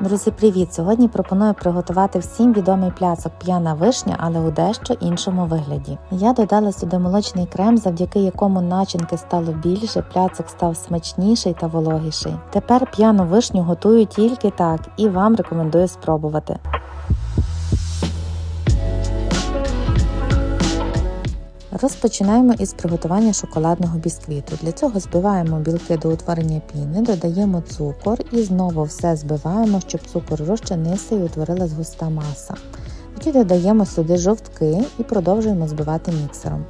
Друзі, привіт! Сьогодні пропоную приготувати всім відомий пляцок п'яна вишня, але у дещо іншому вигляді. Я додала сюди молочний крем, завдяки якому начинки стало більше, пляцок став смачніший та вологіший. Тепер п'яну вишню готую тільки так і вам рекомендую спробувати. Розпочинаємо із приготування шоколадного бісквіту. Для цього збиваємо білки до утворення піни, додаємо цукор і знову все збиваємо, щоб цукор розчинився і утворилась густа маса. Тоді додаємо сюди жовтки і продовжуємо збивати міксером.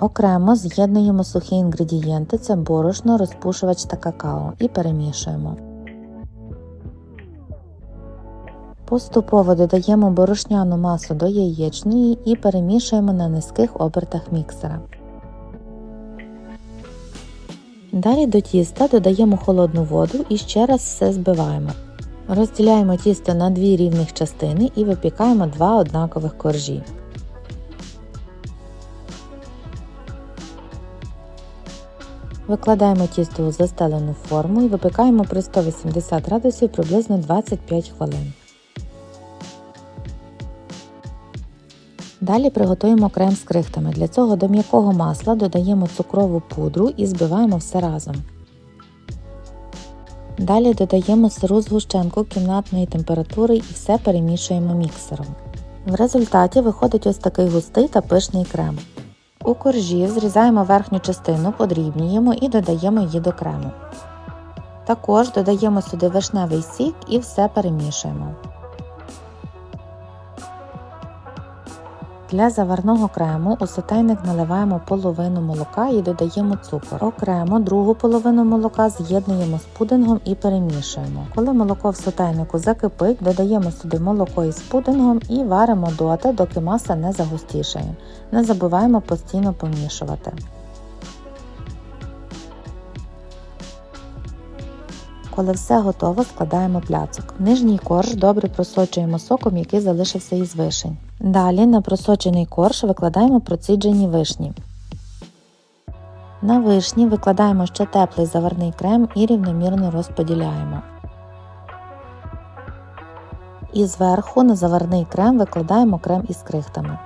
Окремо з'єднуємо сухі інгредієнти, це борошно, розпушувач та какао і перемішуємо. Поступово додаємо борошняну масу до яєчної і перемішуємо на низьких обертах міксера. Далі до тіста додаємо холодну воду і ще раз все збиваємо. Розділяємо тісто на дві рівних частини і випікаємо два однакових коржі. Викладаємо тісто у застелену форму і випікаємо при 180 градусів приблизно 25 хвилин. Далі приготуємо крем з крихтами. Для цього до м'якого масла додаємо цукрову пудру і збиваємо все разом. Далі додаємо сиру згущенку кімнатної температури і все перемішуємо міксером. В результаті виходить ось такий густий та пишний крем. У коржі зрізаємо верхню частину, подрібнюємо і додаємо її до крему. Також додаємо сюди вишневий сік і все перемішуємо. Для заварного крему у сотейник наливаємо половину молока і додаємо цукор. Окремо другу половину молока з'єднуємо з пудингом і перемішуємо. Коли молоко в сотейнику закипить, додаємо сюди молоко із пудингом і варимо доти, доки маса не загустішає. Не забуваємо постійно помішувати. Коли все готово, складаємо пляцок. Нижній корж добре просочуємо соком, який залишився із вишень. Далі на просочений корж викладаємо проціджені вишні. На вишні викладаємо ще теплий заварний крем і рівномірно розподіляємо. І зверху на заварний крем викладаємо крем із крихтами.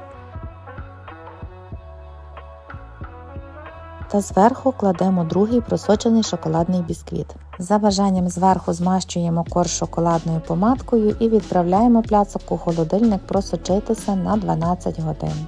Та зверху кладемо другий просочений шоколадний бісквіт. За бажанням зверху змащуємо корж шоколадною помадкою і відправляємо пляцок у холодильник просочитися на 12 годин.